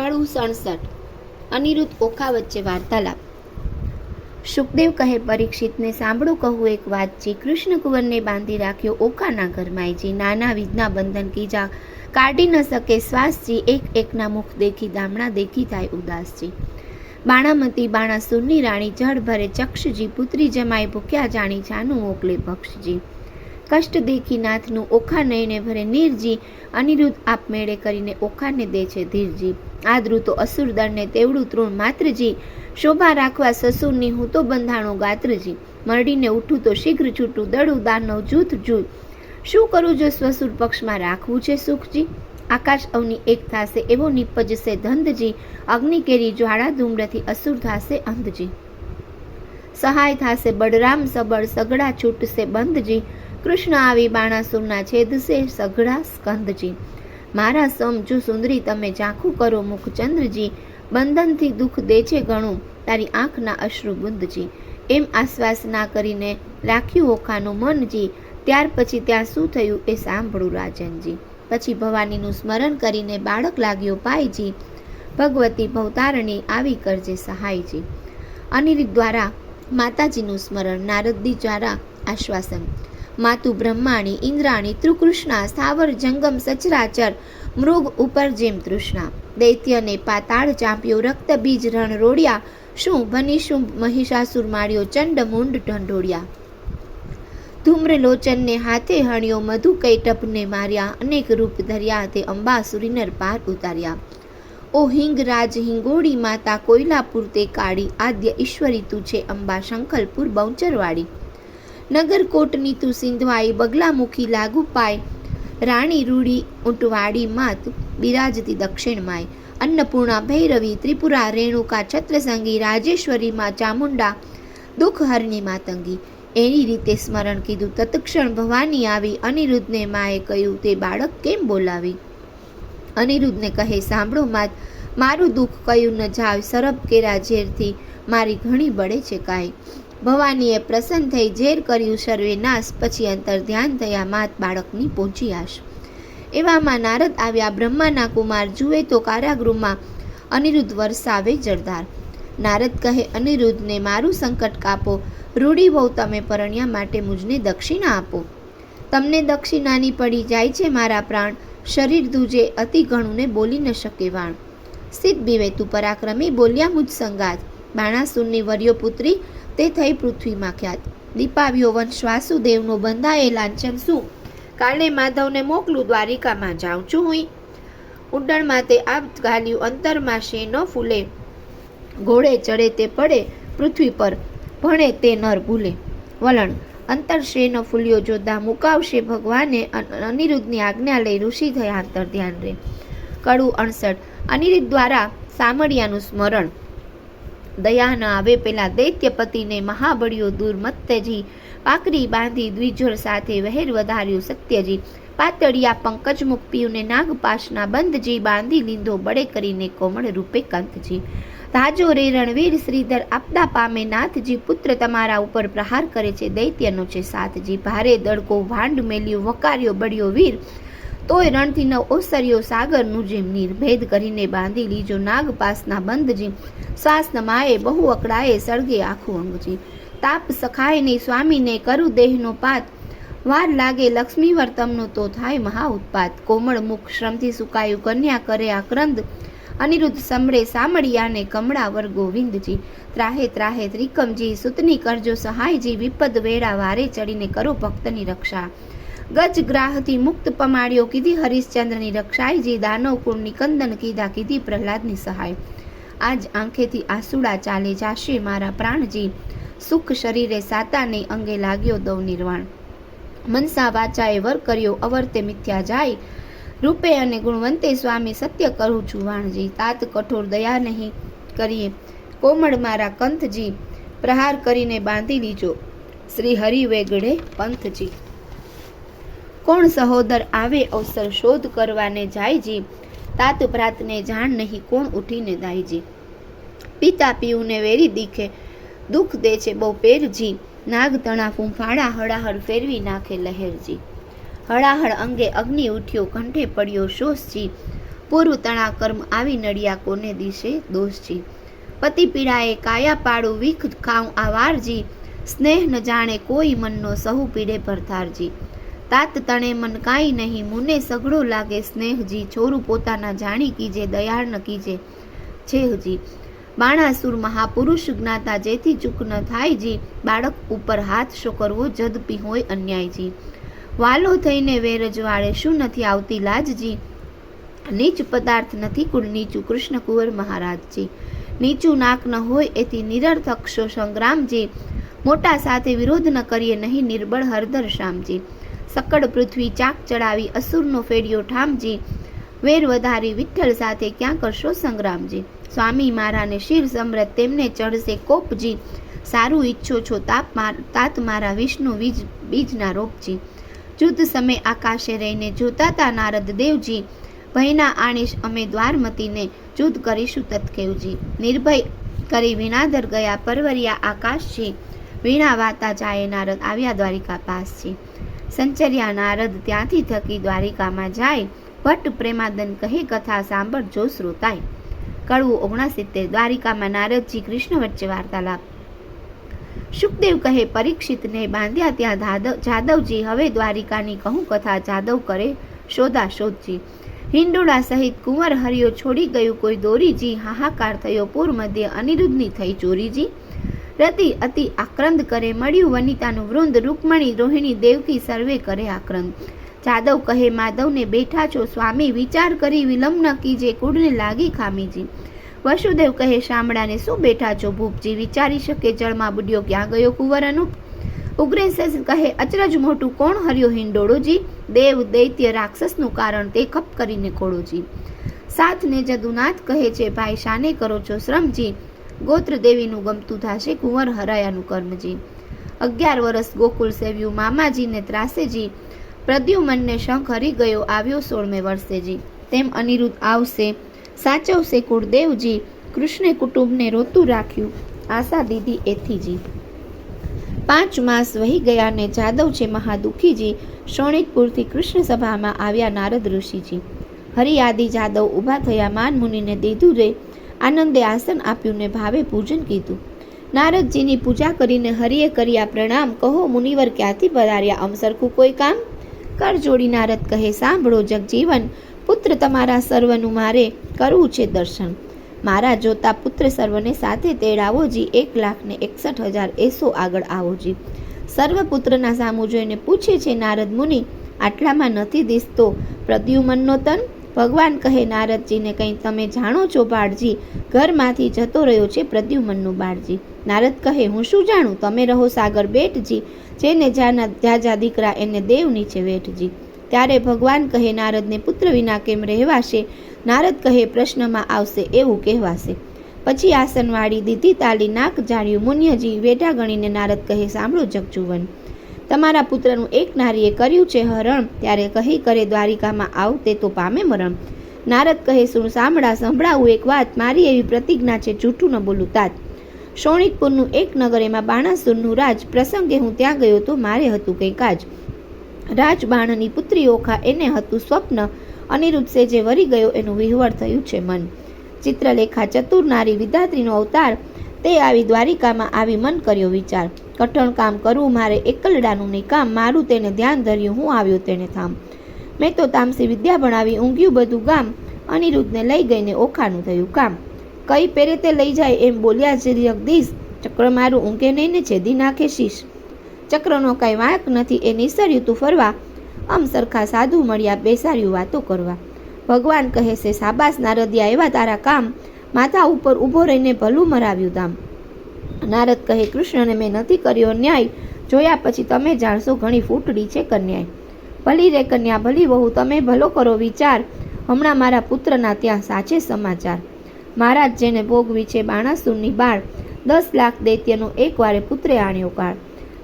કળું સડસઠ અનિરુદ્ધ ઓખા વચ્ચે વાર્તાલાપ. સુખદેવ કહે, પરીક્ષિતને સાંભળો, કહું એક વાત. છે કૃષ્ણ કુંવરને બાંધી રાખ્યો ઓકાના ઘરમાયજી નાના વિધના બંધન કીજા કાઢી ન શકે શ્વાસજી એક એકના મુખ દેખી દામણા દેખી થાય ઉદાસજી બાણામતી બાણાસુરની રાણી જળ ભરે ચક્ષજી, પુત્રી જમાય ભૂખ્યા જાણી જાનું મોકલે ભક્ષજી. કષ્ટ દેખી નાથનું ઓખા નયને ભરે નીરજી અનિરુદ્ધ આપમેળે કરીને ઓખાને દે છે ધીરજી. આદરું તો અસુર દળને તેવડું તૃણ માત્રજી. શોભા રાખવા સસુરની હું તો બંધાણો ગાત્રજી. મરડીને ઉઠું તો શીઘ્ર છૂટું દડું દાનવ જૂથ જૂ શું કરું જો સ્વસુર પક્ષમાં રાખવું છે સુખજી? આકાશ અવની એક થાશે એવો નિપજશે ધંધજી. અગ્નિ કેરી જ્વાળા ધૂમ્રથી અસુર થાશે અંધજી. સહાય થાશે બળરામ સબળ, સગડા છૂટશે બંધજી. કૃષ્ણ આવી બાણાસુરના છેદશે સઘળા સ્કંદજી. મારા સમ જો સુંદરી, તમે ઝાંખું કરો મુખચંદ્રજી બંધનથી દુઃખ દે છે ઘણું. તારી આંખના અશ્રુ બુંદજી. એમ આશ્વાસ ના કરીને રાખ્યું ઓખાનું મનજી. ત્યાર પછી ત્યાં શું થયું એ સાંભળું રાજનજી. પછી ભવાનીનું સ્મરણ કરીને બાળક લાગ્યો પાયજી. ભગવતી ભવતારણી આવી કરજે સહાયજી. અનિરુદ્ધ દ્વારા માતાજીનું સ્મરણ નારદજી દ્વારા આશ્વાસન. માતુ બ્રહ્માણી, ઇન્દ્રાણી, ત્રુકૃષ્ણા સ્થાવર જંગમ, સચરાચર, મૃગ, ઉપર જેમ તૃષ્ણા. દૈત્યને પાતાળ ચાંપ્યો રક્ત, બીજ, રણ, રોડ્યા શું બનીશું મહિષાસુર, માળ્યો, ચંડ, મુંડ, ઢંઢોળ્યા. ધૂમ્રલોચનને હાથે હણ્યો, મધુ કૈટપને માર્યા, અનેક રૂપ ધર્યા તે અંબાસુરીનર પાર ઉતાર્યા. ઓ હિંગ રાજ હિંગોળી, માતા કોયલાપુર તે કાળી, આદ્ય ઈશ્વરી તું છે અંબા શંખલપુર બહુચરવાળી. નગર કોટની તું સિંધવાઈ બગલામુખી લાગુ પાય. રાણી રૂડી ઊંટવાડી માત બિરાજતી દક્ષિણ માય. અન્નપૂર્ણા ભૈરવી ત્રિપુરા, રેણુકા, છત્રસંગી, રાજેશ્વરી માં ચામુંડા, દુઃખ હરની માતંગી એની રીતે સ્મરણ કીધું તત્ક્ષણ ભવાની આવી. અનિરુદ્ધને માએ કહ્યું, તે બાળક કેમ બોલાવી? અનિરુદ્ધને કહે, સાંભળો માત, મારું દુઃખ કયું ન જાવ, સરબ કેરા ઝેરથી મારી ઘણી બળે છે કાંઈ. ભવાનીએ પ્રસન્ન થઈ ઝેર કર્યું સર્વેનાશ પછી અંતર ધ્યાન થયા માત બાળકની પહોંચી આશ. એવામાં નારદ આવ્યા, બ્રહ્માના કુમાર જુએ તો કારાગૃહમાં અનિરુદ્ધ વરસાવે જરદાર નારદ કહે, અનિરુદ્ધને મારું સંકટ કાપો. રૂડી બહુ તમે પરણ્યા માટે મુજને દક્ષિણા આપો. તમને દક્ષિણાની પડી જાય છે મારા પ્રાણ. શરીર દૂજે અતિ ઘણુંને બોલી ન શકે વાણ. સ્થિત બીવે તું પરાક્રમી બોલ્યા, મુજ સંગાત બાણાસુરની વર્યો પુત્રી તે થઈ પૃથ્વીમાં ખ્યાત. દીપાવ્યો વંશ વાસુદેવનો બંધાએ લાંછન શું? કાલે માધવને મોકલું દ્વારિકામાં જાઉં છું હું. ઉડ્ડણમાં તે આપ ઘાલ્યું અંતરમાં શે ન ફૂલે. ઘોડે ચડે તે પડે પૃથ્વી પર, ભણે તે નર ભૂલે. વલણ, અંતર શ્રેનો ફૂલ્યો જોતા મુકાવશે ભગવાને અનિરુદ્ધની આજ્ઞા લઈ ઋષિ થયા અંતર ધ્યાન રે. કડું અણસઠ અનિરુદ્ધ દ્વારા સામળિયાનું સ્મરણ દયા ન આવે પેલા દૈત્યપતિને મહાબળીઓ દૂર મત્તજી. પાકરી બાંધી દ્વિજોર સાથે વહેર વધાર્યું સત્યજી. પાતળિયા પંકજમુખ મુક્તિઓને નાગપાશના બંધજી બાંધી લીંધો બળે કરીને કોમળ રૂપે કંતજી. તાજો રે રણવીર શ્રીધર આપદા પામે નાથજી પુત્ર તમારા ઉપર પ્રહાર કરે છે. દૈત્યનો છે સાથજી. ભારે દડકો ભાંડ મેલ્યો, વકાર્યો, બળ્યો વીર. તોય રણથી ન ઓસર્યો સાગરનું જેમ નિર્ભેદ કરીને બાંધી લીજો નાગપાસના બંધજી. શ્વાસ નમાએ બહુ અકળાએ સળગે આખું અંગજી. તાપ સખાય નહીં સ્વામીને કરું દેહનો પાત. વાર લાગે લક્ષ્મી વર્તમનો તો થાય મહા ઉત્પાત. કોમળ મુખ શ્રમથી સુકાયું કન્યા કરે આક્રંદ. અનિરુદ્ધ સમળે સામળિયાને કમળા વર ગોવિંદજી ત્રાહે ત્રાહે ત્રિકમજી સુતની કરજો સહાયજી. વિપદ વેળા વારે ચડીને કરો ભક્તની રક્ષા. ગજ ગ્રાહથી મુક્ત પમાડ્યો કીધી હરિશ્ચંદ્રની રક્ષાયજી દાનવ કુળની નિકંદન કીધા કીધી પ્રહલાદની સહાય. આજ આંખેથી આસુડા ચાલે જાશે મારા પ્રાણજી. સુખ શરીરે સાતાને અંગે લાગ્યો દવ નિર્વાણ. મનસા વાચાએ વર કર્યો અવર્તે મિથ્યા જાય. રૂપે અને ગુણવંતે સ્વામી સત્ય કરું છું વાણજી. તાત કઠોર દયા નહીં કરીએ. કોમળ મારા કંથજી. પ્રહાર કરીને બાંધી દીજો શ્રી હરિ વેગડે પંથજી. કોણ સહોદર આવે અવસર શોધ કરવાને જાયજી? તાત પ્રાતને જાણ નહીં કોણ ઉઠીને દાયજી? પિતા પીયુને વેરી દીખે દુઃખ દે છે બહુ પેરજી. નાગ તણા ફૂંફાડા હળાહળ ફેરવી નાખે લહેરજી. હળાહળ અંગે અગ્નિ ઉઠ્યો, કંઠે પડ્યો શોષજી. પૂરું તણા કર્મ આવી નડિયા કોને દિશે દોષજી? પતિ પીડાએ કાયા પાડું વિખ ખાઉં આવારજી. સ્નેહ ન જાણે કોઈ મનનો સહુ પીડે ભરતારજી તાત તણે મન કાંઈ નહીં, મુને સઘળો લાગે. સ્નેહજી છોરું પોતાના જાણી કીજે, દયાળ કીજે. છે હજી બાણાસુર મહાપુરુષ જ્ઞાતા જેથી ચૂક ન થાય જી, બાળક ઉપર હાથ શો કરવો જદપી હોય અન્યાયજી વાલો થઈને વેરજવાળે શું નથી આવતી લાજજી નીચ પદાર્થ નથી કુળ નીચું કૃષ્ણ કુંવર મહારાજજી નીચું નાક ન હોય એથી નિરર્થક શો સંગ્રામજી મોટા સાથે વિરોધ ન કરીએ નહીં, નિર્બળ હરદર શામજી સકડ પૃથ્વી ચાક ચડાવી અસુરનો ફેડિયો ઠામજી. વેર વધારી વિઠ્ઠલ સાથે ક્યાં કરશો સંગ્રામજી? સ્વામી મારાને શિર સમરત તેમને ચડશે કોપજી. સારું ઈચ્છો છો તાપ તાત મારા વિષ્ણુ બીજ બીજના રોપજી. જુદ્ધ સમય આકાશે રહીને જોતા તા નારદ દેવજી. ભયના આણીશ અમે દ્વારમતીને જુદ્ધ કરીશું તત્કેવજી. નિર્ભય કરી વિનાદર ગયા પરવરિયા આકાશજી. વીણા વાતા જાય નારદ આવ્યા દ્વારિકા પાસજી. સંચર્યા નારદ ત્યાંથી થકી દ્વારિકામાં જાય, ભટ્ટ પ્રેમાદન કહે કથા સાંભળજો શ્રોતાય. કડવું ઓગણસિત્તેર, દ્વારિકામાં નારદજી કૃષ્ણ વચ્ચે વાર્તાલાપ. સુખદેવ કહે, પરીક્ષિતને બાંધ્યા ત્યાં જાદવ જાદવજી, હવે દ્વારિકાની કહું કથા જાદવ કરે, શોધા શોધજી. હિંડોળા સહિત કુંવર હરિયો છોડી ગયું કોઈ દોરીજી, હાહાકાર થયો પૂર મધ્ય અનિરુદ્ધની થઈ ચોરીજી. રતિ અતિ આક્રંદ કરે. મળ્યું વનિતાનું વૃંદ રૂકમણી રોહિણી દેવકી સર્વે કરે આક્રંદ. જાદવ કહે, માધવને બેઠા છો સ્વામી, વિચાર કરી વિલંબ ન કીજે, કુળને લાગી ખામીજી. વસુદેવ કહે, શામળાને શું બેઠા છો ભૂપજી વિચારી શકે જળમાં બુડ્યો, ક્યાં ગયો કુંવર અનુપ? ઉગ્રેસેસ કહે, અચરજ મોટું કોણ હર્યો હિંડોળોજી? દેવ દૈત્ય રાક્ષસનું કારણ તે ખપ કરીને ખોડોજી સાથને જદુનાથ કહે છે, ભાઈ, શાને કરો છો શ્રમજી? ગોત્ર દેવીનું ગમતું થશે કુંવર હરાયાનું કર્મજી. અગિયાર વર્ષ ગોકુલ સેવ્યું મામાજીને ત્રાસેજી. પ્રદ્યુમનને શંખ હરી ગયો, આવ્યો સોળમે વર્ષેજી. તેમ અનિરુદ્ધ આવશે, સાચવશે કુળદેવજી. કૃષ્ણે કુટુંબને રોતું રાખ્યું, આશા દીધી એથીજી. પાંચ માસ વહી ગયા ને જાદવ છે મહાદુખીજી. શોણિતપુરથી કૃષ્ણ સભામાં આવ્યા નારદ ઋષિજી. હરિયાદી જાદવ ઊભા થયા, માન મુનિને દીધું રે. આનંદે આસન આપ્યું ને ભાવે પૂજન કીધું. નારદજીની પૂજા કરીને હરિએ કર્યા પ્રણામ. કહો મુનિવર, ક્યાંથી પધાર્યા? અમસરખું કોઈ કામ? કર જોડી નારદ કહે, સાંભળો જગજીવન, પુત્ર તમારા સર્વનું મારે કરવું છે દર્શન. મારા જોતા પુત્ર સર્વને સાથે તેડાવો જી, એક લાખ ને એકસઠ હજાર એસો આગળ આવો જી. સર્વ પુત્રના સામું જોઈને પૂછે છે નારદ મુનિ, આટલામાં નથી દિસતો પ્રદ્યુમનનો તન? ભગવાન કહે, નારદજીને કંઈ તમે જાણો છો બાળજી? ઘરમાંથી જતો રહ્યો છે પ્રદ્યુમનનું બાળજી. નારદ કહે, હું શું જાણું? તમે રહો સાગર બેટજી, જેને જાના, જાજા દીકરા એને દેવ નીચે વેઠજી ત્યારે ભગવાન કહે, નારદને પુત્ર વિના કેમ રહેવાશે? નારદ કહે, પ્રશ્નમાં આવશે, એવું કહેવાશે. પછી આસનવાળી દીધી તાલી નાક જાણ્યું મુન્યજી વેઢા ગણીને નારદ કહે, સાંભળો જગજુવન તમારા પુત્રનું એક નારીએ કર્યું છે હરણ, ત્યારે કહી કરે, દ્વારિકામાં આવ, તે તો પામે મરણ. નારદ કહે શું સાંભળા, સંભળાવું એક વાત, મારી એવી પ્રતિજ્ઞા છે, જૂઠું ન બોલું, તાત. શોણિતપુરનું એક નગર, એમાં બાણાસુરનું રાજ, પ્રસંગે હું ત્યાં ગયો તો મારે હતું કંઈ કાજ રાજબાણની પુત્રી ઓખા, એને હતું સ્વપ્ન, અનિરુદ્ધ જે વરી ગયો, એનું વિહવળ થયું છે મન. ચિત્રલેખા, ચતુર નારી વિધાત્રીનો અવતાર તે આવી દ્વારિકામાં આવી મન કર્યો વિચાર. કઠણ કામ કરવું મારે એકલડાનું નહીં કામ, મારું તેને ધ્યાન ધર્યું, હું આવ્યો તેને થામ મેં તો તામસી વિદ્યા ભણાવી, ઊંઘ્યું બધું ગામ, અનિરુદ્ધને લઈ ગઈને ઓખાનું થયું કામ. કઈ પેરે તે લઈ જાય એમ બોલ્યા છે જગદીશ, ચક્ર મારું ઊંઘે નહીં ને છેદી નાખે શીશ. ચક્રનો કાંઈ વાંક નથી, એ નિસર્યું તું ફરવા. આમ સરખા સાધુ મળ્યા, બેસાડ્યું વાતો કરવા. ભગવાન કહે છે સાબાસ નારદિયા, એવા તારા કામ. માથા ઉપર ઊભો રહીને ભલું મરાવ્યું ધામ નારદ કહે, કૃષ્ણને મેં નથી કર્યો ન્યાય. જોયા પછી તમે જાણશો ઘણી ફૂટડી છે કન્યાએ. ભલી રે કન્યા, ભલી વહુ, તમે ભલો કરો વિચાર. હમણાં મારા પુત્રના ત્યાં સાચે સમાચાર. મહારાજ જેને ભોગવી છે બાણાસુરની બાળ, દસ લાખ દૈત્યનો એકવારે પુત્રે આણ્યો કાળ.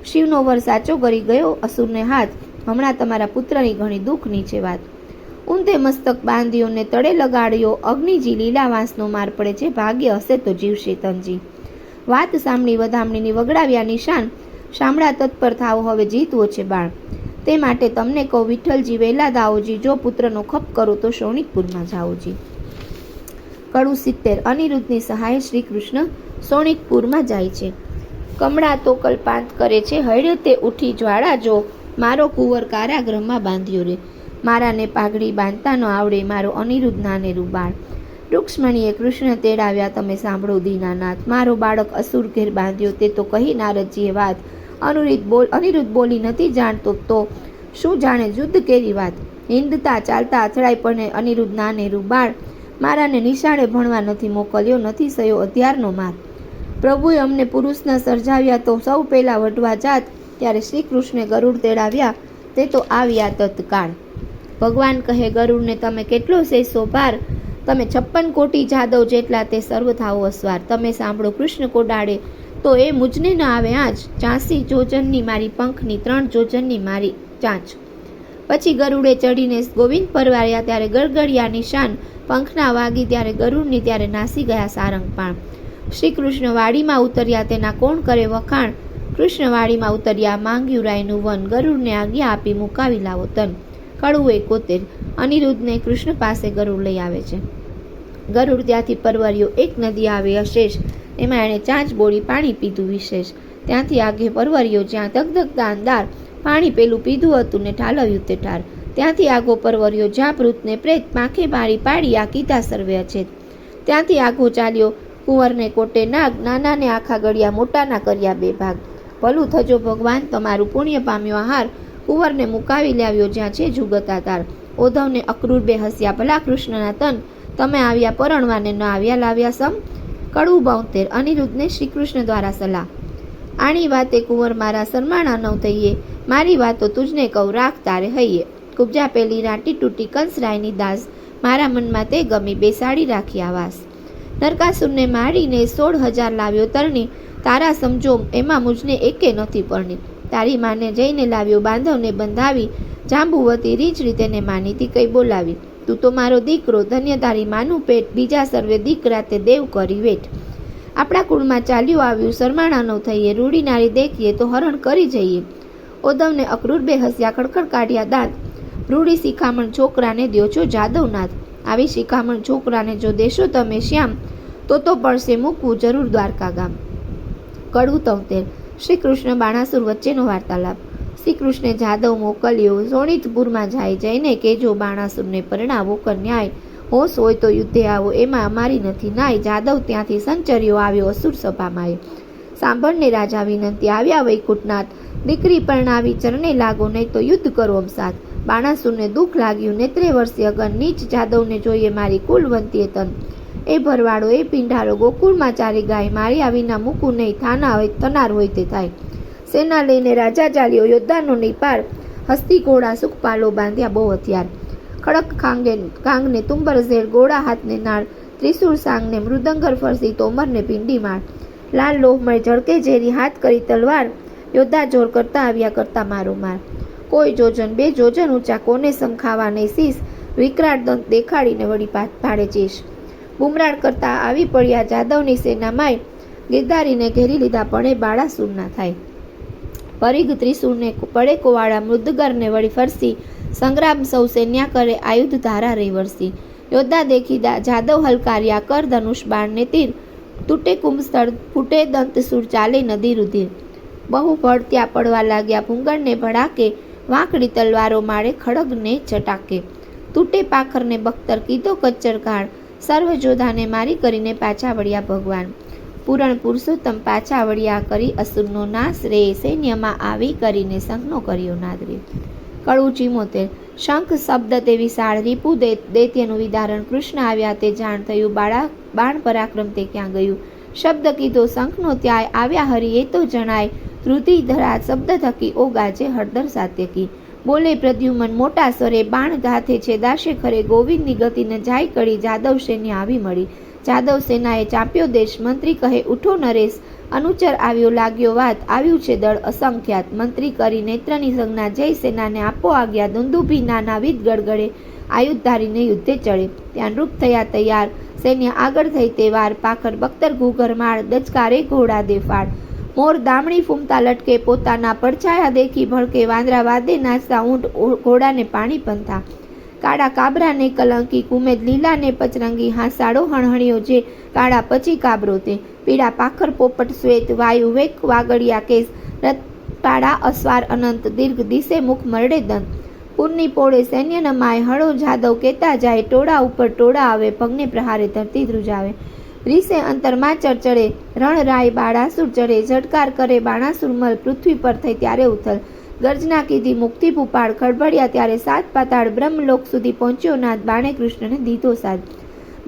શિવનો વર સાચો કરી ગયો અસુરને હાથ. હમણાં તમારા પુત્રની ઘણી દુઃખની છે વાત. ઊંધે મસ્તક બાંધ્યો ને તળે લગાડ્યો, અગ્નિજી લીલાવાંસનો માર પડે છે, ભાગ્ય હશે તો જીવશે તનજી. વાત સાંભળી વધામણીની વગડાવ્યા નિશાન, શામળા તત્પર થાવ હવે જીતવો છે બાળ તે માટે તમને કહું, વિઠ્ઠલજી વહેલા દાઓજી જો પુત્રનો ખપ કરો તો સોનિકપુરમાં જાઓજી. કડું સિત્તેર, અનિરુદ્ધની સહાય શ્રી કૃષ્ણ સોણિકપુરમાં જાય છે. કમળા તો કલ્પાંત કરે છે હૈડે તે ઉઠી જ્વાળા જો મારો કુંવર કારાગૃહમાં બાંધ્યો રે. મારાને પાઘડી બાંધતા ન આવડે મારો અનિરુદ્ધ નાને રૂબાળ રૂક્ષ્મણીએ કૃષ્ણ તેડાવ્યા, તમે સાંભળો દીનાનાથ, મારો બાળક અસુર ઘેર બાંધ્યો, તે તો કહી નારદજીએ વાત. અનુરુદ્ધ બોલ, અનિરુદ્ધ બોલી નથી જાણતો, તો શું જાણે યુદ્ધ કેરી વાત? હિંદતા ચાલતા અથડાઈ પણ અનિરુદ્ધ નાને રૂબાળ મારાને નિશાળે ભણવા નથી મોકલ્યો, નથી સયો અધ્યારનો માર પ્રભુએ અમને પુરુષના સર્જાવ્યા તો સૌ પહેલાં વઢવા જાત. ત્યારે શ્રી કૃષ્ણે ગરુડ તેડાવ્યા, તે તો આવ્યા તત્કાળ ભગવાન કહે, ગરુડને તમે કેટલો સેસો ભાર તમે છપ્પન કોટી જાદવ જેટલા તે સર્વ થાવો અસવાર. તમે સાંભળો કૃષ્ણ કોડાડે તો એ મુજને ન આવે આજ. ચાંસી જોજનની મારી પંખની, ત્રણ જોજનની મારી ચાંચ. પછી ગરુડે ચડીને ગોવિંદ પરવાર્યા, ત્યારે ગળગળિયા નિશાન પંખના વાગી, ત્યારે ગરુડની ત્યારે નાસી ગયા સારંગપાણ શ્રી કૃષ્ણ વાડીમાં ઉતર્યા, તેના કોણ કરે વખાણ? કૃષ્ણ વાડીમાં ઉતર્યા, માંગ્યું રાયનું વન. ગરુડને આજ્ઞા આપી મુકાવી લાવો તન. કડવું એકોતેર અનિરુદ્ધને કૃષ્ણ પાસે ગરુડ લઈ આવે છે. ગરુડ ત્યાંથી પરવર્યો એક નદી આવે અશેષ એમાં એણે ચાંચ બોળી પાણી પીધું વિશેષ ત્યાંથી આગે પરવર્યો જ્યાં ધગધગતા અંધાર પાણી પેલું પીધું હતું ને ઠાલવ્યું તે ઠાર. ત્યાંથી આગો પરવર્યો જ્યાં ભૃતને પ્રેત પાંખે મારી પાડી આ કીધા સર્વે અછેત ત્યાંથી આગો ચાલ્યો કુંવરને કોટે નાગ નાનાને આખા ગળ્યા મોટાના કર્યા બે ભાગ. ભલું થજો ભગવાન, તમારું પુણ્ય પામ્યો આહાર. કુંવરને મુકાવી લાવ્યો, જ્યાં છે જુગતા તાર ઓધવને અક્રૂર બે હસ્યા ભલા કૃષ્ણના તન, તમે આવ્યા પરણવાને, ન આવ્યા લાવ્યા સમ કડવું બોતેર અનિરુદ્ધને શ્રી કૃષ્ણ દ્વારા સલાહ. આણી વાતે કુંવર મારા શરમાણા નવ થઈએ, મારી વાતો તુજને કહું, રાખ તારે હૈયે કુબજા પેલી રાટી તૂટી કંસરાયની દાસ, મારા મનમાં તે ગમી, બેસાડી રાખી આવાસ નરકાસુરને મારીને સોળ હજાર લાવ્યો તરણી, તારા સમજો, એમાં મુજને એકે નથી પરણી. તારી માને જઈને લાવ્યો બાંધવને બંધાવી જાંબુવતી રીચ રીતેને માનીતી કઈ બોલાવી, તું તો મારો દીકરો, ધન્ય તારી માનું પેટ, બીજા સર્વે દીકરા તે દેવ કરી વેઠ. આપણા કુળમાં ચાલ્યું આવ્યું શરમાણાનો થઈએ રૂડીનારી દેખીએ તો હરણ કરી જઈએ. ઓદવને અક્રૂર બે હસ્યા ખડખડ કાઢ્યા દાંત. રૂડી શિખામણ છોકરાને દ્યો છો જાદવનાથ. આવી શિખામણ છોકરાને જો દેશો તમે શ્યામ, તો તો પડશે મૂકવું જરૂર દ્વારકા ગામ કડવું તવતેર શ્રી કૃષ્ણ બાણાસુર વચ્ચેનો વાર્તાલાપ. શ્રી કૃષ્ણે જાદવ મોકલ્યો સોણિતપુરમાં જાય જઈને કેજો બાણાસુરને પરણાવો, કન્યાય. હોશ હોય તો યુદ્ધે આવો, એમાં અમારી નથી નાય. જાદવ ત્યાંથી સંચર્યો, આવ્યો અસુર સભામાં. સાંભળને રાજા વિનંતી, આવ્યા વૈકુંઠનાથ દીકરી પરણાવી, ચરણે લાગો, નહીં તો યુદ્ધ કરો અમસાથ બાણાસુરને દુઃખ લાગ્યું, નેત્રે વર્ષે અગર નીચ જાદવને જોઈએ, મારી કુલવંતીએ તન એ ભરવાડો, એ પિંડારો ગોકુળમાં ચારી ગાય મારી આવીના મૂકું નહીં, થાના હોય, તનાર હોય તે થાય. સેના લઈને રાજા ચાલ્યો, યોદ્ધાનો નિપાર પાર હસ્તી ઘોડા, સુખપાલો બાંધ્યા બહુ હથિયાર. ખડક ખાંગે કાંગને તુંબર ઝેર, ગોળા હાથને નાળ ત્રિશુર સાંગને મૃદંગર ફરસી, તોમરને પિંડી માળ. લાલ લોહમય ઝળકે ઝેરી હાથ કરી તલવાર, યોદ્ધા જોર કરતા આવ્યા કરતા મારો માર. કોઈ જોજન, બે જોજન ઊંચા, કોને સમખાવા નહીં શીશ વિકરાળ દંત દેખાડીને વળી ભાડે ચીશ બુમરાણ કરતા આવી પડ્યા જાદવની સેનામાંય ગિરધારીને ઘેરી લીધા પણ એ બાળાસુરના થાય. પરિઘ ત્રિશુરને પડે કોવાળા મૃદગરને વળી ફરસી. સંગ્રામ સૌ સૈન્યા કરે આયુધ ધારા રહી વરસી. યોદ્ધા દેખી જાદવ હલકાર્યા કર ધનુષ બાણને તીર. તૂટે કુંભસ્થળ, ફૂટે દંતસુર ચાલે નદી રુધિર. બહુ ભળ ત્યાં પડવા લાગ્યા ભૂંગળને ભડાકે. વાંકડી તલવારો માળે ખડગને ચટાકે. તૂટે પાખરને બખ્તર કીધો કચ્ચર ઘાણ. સર્વ જોધાને મારી કરીને પાછા વળ્યા ભગવાન. પૂરણ પુરુષોત્તમ પાછા વળ્યા કરી અસુરનો નાશ રે સૈન્યમાં આવી કરીને શંખનો કર્યો નાદ કળું ચીમોતેર. શંખ શબ્દ તે વિશાળ રીપુ દૈત્યનું વિદારણ કૃષ્ણ આવ્યા તે જાણ થયું બાળા બાણ પરાક્રમ તે ક્યાં ગયું? શબ્દ કીધો શંખનો ત્યાય આવ્યા હરી એ તો જણાય, ધૃતિ ધરા શબ્દ થકી ઓ ગાજે હળદર સાત્યકી બોલે પ્રદ્યુમન મોટા સ્વરે બાણ ગાથે છે, દાશે ખરે ગોવિંદની ગતિને જાય કડી જાદવ સૈન્ય આવી મળી. જાદવ સેનાએ ચાંપ્યો દેશ, મંત્રી કહે, ઉઠો નરેશ. અનુચર આવ્યો લાગ્યો વાત, આવ્યું છે દળ અસંખ્યાત. મંત્રી કરી નેત્રની સંજ્ઞા, જય સેનાને આપો આજ્ઞા. દુંદુભી નાના વિધ ગડગડે આયુધ ધારીને યુદ્ધે ચડે. ત્યાં નૃપ થયા તૈયાર, સૈન્ય આગળ થઈ તે વાર પાખર બખ્તર, ઘૂઘર, માળ, દચકારે ઘોડા દેફાડ મોર દામણી ફૂમતા લટકે પોતાના પડછાયા દેખી ભડકે વાંદરા વાદે નાચતા ઊંટ ઘોડાને પાણી પંથા. કાળા કાબરાને કલંકી, કુમેદ લીલાને પચરંગી હાસાડો હણહણ્યો જે કાળા પછી કાબરો તે. પીળા પાખર પોપટ શ્વેત, વાયુ વેક, વાગડિયા કેસ, રતપાળા અસવાર અનંત, દીર્ઘ દિશે મુખ મરડે દંત. પૂરની પોળે સૈન્ય નમાય, હળો જાદવ કેતા જાય, ટોળા ઉપર ટોળા આવે પગને પ્રહારે ધરતી ધ્રુજાવે. રીસે અંતરમાં ચડચડે રણરાય બાળાસુર ચડે ઝટકાર કરે બાણાસુરમલ પૃથ્વી પર થઈ ત્યારે ઉથલ. ગર્જના કીધી મુક્તિ પુપાડ ખડબડિયા ત્યારે સાત પાતાળ બ્રહ્મલોક સુધી પહોંચ્યો નાથ બાણે કૃષ્ણને દીધો સાથ.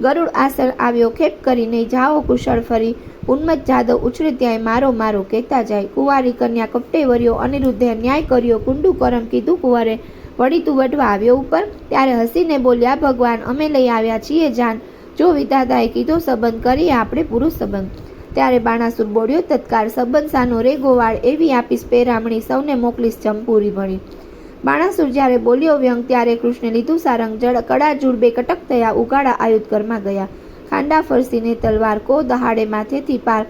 ગરુડ આસર આવ્યો ખેપ કરીને જાઓ કુશળ ફરી. ઉન્મત જાદવ ઉછળે ત્યાંય મારો મારો કહેતા જાય. કુંવારી કન્યા કપટે વર્યો, અનિરુદ્ધે ન્યાય કર્યો, કુંડુ કરમ કીધું કુંવરે. વળી તું વટવા આવ્યો ઉપર? ત્યારે હસીને બોલ્યા, ભગવાન, અમે લઈ આવ્યા છીએ જાન. જો વિધાતાએ કીધો સંબંધ કરીએ, આપણે પુરુષ સંબંધ. ત્યારે બાણાસુર બોડ્યો તત્કાળ સંબંધ સાનો રે ગોવાળ, એવી આપીશ પેરામણી સૌને મોકલીશ જમપુરી ભણી. બાણાસુર જ્યારે બોલ્યો, વ્યંગ, ત્યારે કૃષ્ણે લીધું સારંગ જળ, કડા જુડ બે કટક થયા, ઉગાડા આયુધ ઘરમાં ગયા. ખાંડા ફરસીને તલવાર કો, દહાડે માથેથી પાર.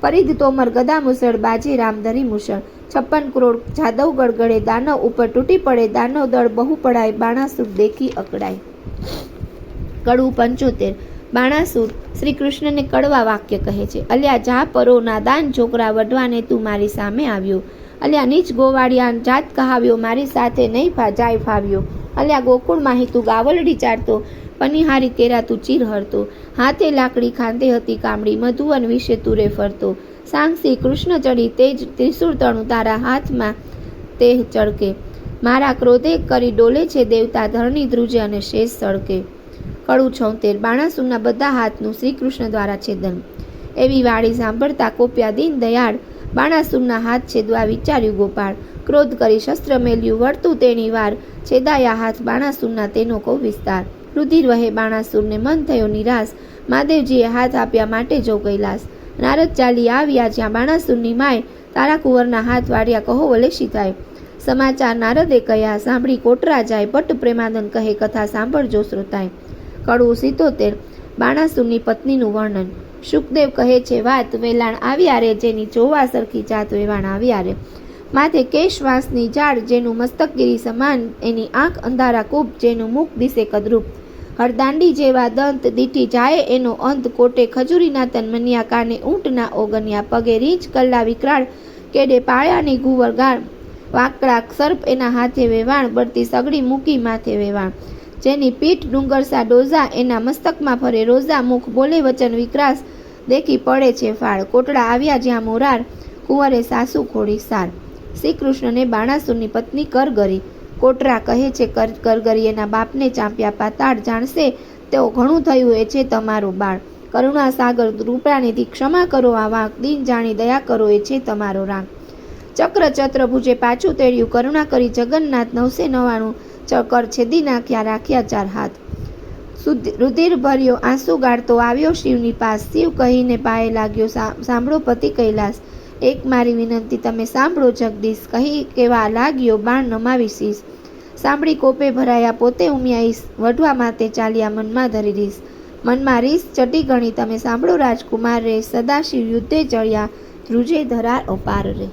પરિધ તોમર ગદા મુસળ, બાજી રામ ધરી મુસળ છપ્પન કરોડ જાદવ ગડગડે, દાનવ ઉપર તૂટી પડે, દાનવ દળ બહુ પડાય, બાણાસુર દેખી અકળાય કડવું પંચોતેર. બાણાસુર શ્રી કૃષ્ણને કડવા વાક્ય કહે છે, અલ્યા, જા પરો નાદાન છોકરા વઢવાને તું મારી સામે આવ્યો. અલ્યા, નીચ ગોવાળિયા જાત કહાવ્યો મારી સાથે નહીં ફા, જાય ફાવ્યો. અલ્યા ગોકુળમાં તું ગાવલડી ચારતો, પનિહારી તેરા તું ચીર હરતો. હાથે લાકડી ખાંધે હતી કામડી, મધુવન વિશે તુરે ફરતો. સાંગસી કૃષ્ણ ચડી તેજ ત્રિશુળ તણું તારા હાથમાં તે ચડકે મારા ક્રોધે કરી ડોલે છે દેવતા ધરણી ધ્રુજે અને શેષ સળકે. કડું છોતેર બાણાસુરના બધા હાથનું શ્રી કૃષ્ણ દ્વારા છેદન. એવી વાળી સાંભળતા કોપ્યા દીન દયાળ બાણાસુરના હાથ છેદવા વિચાર્યું ગોપાળ. ક્રોધ કરી શસ્ત્ર મેલ્યું વળતું તેણી વાર. છેદાયા હાથ બાણાસુરના તેનો કો વિસ્તાર. રુધિર વહે બાણાસુરને મન થયો નિરાશ. મહાદેવજીએ હાથ આપ્યા માટે જો કૈલાસ. નારદ ચાલી આવ્યા જ્યાં બાણાસુરની માય તારા કુંવરના હાથ વાળ્યા કહો વલેશી થાય. સમાચાર નારદે કહ્યા, સાંભળી કોટરા જાય પટ પ્રેમાનંદ કહે, કથા સાંભળજો શ્રોતાય. કડવું સિત્તોતેર, બાણાસુરની પત્નીનું વર્ણન. સુખદેવ કહે છે, વાત વેલાણ આવ્યા રે, જેની જોવા સરખી જાત વેવાણ આવ્યા રે. માથે કેશવાસની ઝાડ જેનું મસ્તકગીરી સમાન, એની આંખ અંધારા કૂપ જેનું મુખ દિશે કદરૂપ. હરદાંડી જેવા દંત દીઠી જાય, એનો અંત કોટે ખજૂરીના તન મન્યા કાને ઊંટના ઓગન્યા પગે રીંચ કલ્લા વિકરાળ, કેડે પાયાની ગુવર ગાળ વાકડા સર્પ એના હાથે વેવાણ, બળતી સગડી મૂકી માથે વેવાણ. જેની પીઠ ડુંગરસા ડોઝા એના મસ્તકમાં ફરે. રોઝા મુખ બોલે વચન વિકરાસ દેખી પડે છે ફાળ. કોટડા આવ્યા જ્યાં મોરાર, કુંવરે સાસુ ખોડી સાર. શ્રી કૃષ્ણને બાણાસુરની પત્ની કરગરી. કોટરા કહે છે, કર, કરગરી એના બાપને ચાંપ્યા પાતાળ જાણશે. તેઓ ઘણું થયું એ છે તમારું બાળ. કરુણા સાગર રૂપરાનીથી ક્ષમા કરો આ વાંક દિન જાણી દયા કરો, એ છે તમારો રાગ. ચક્ર ચત્રભુજે પાછું તેડ્યું. કરુણા કરી જગન્નાથ નવસે નવાણું ચકર છેદી નાખ્યા રાખ્યા ચાર હાથ. રુધિર ભર્યો આંસુ ગાળતો આવ્યો શિવની પાસ. શિવ કહીને પાયે લાગ્યો સાંભળો પતિ કૈલાસ. એક મારી વિનંતી, તમે સાંભળો જગદીશ. કહી કેવા લાગ્યો બાણ નમાવી શીશ સાંભળી કોપે ભરાયા પોતે ઉમિયા ઈશ વઢવા માતે ચાલ્યા મનમાં ધરી રીસ. મનમાં રીસ ચટી ગણી, તમે સાંભળો રાજકુમાર રે, સદાશિવ યુદ્ધે ચડ્યા, ધ્રુજે ધરાર અપાર રે.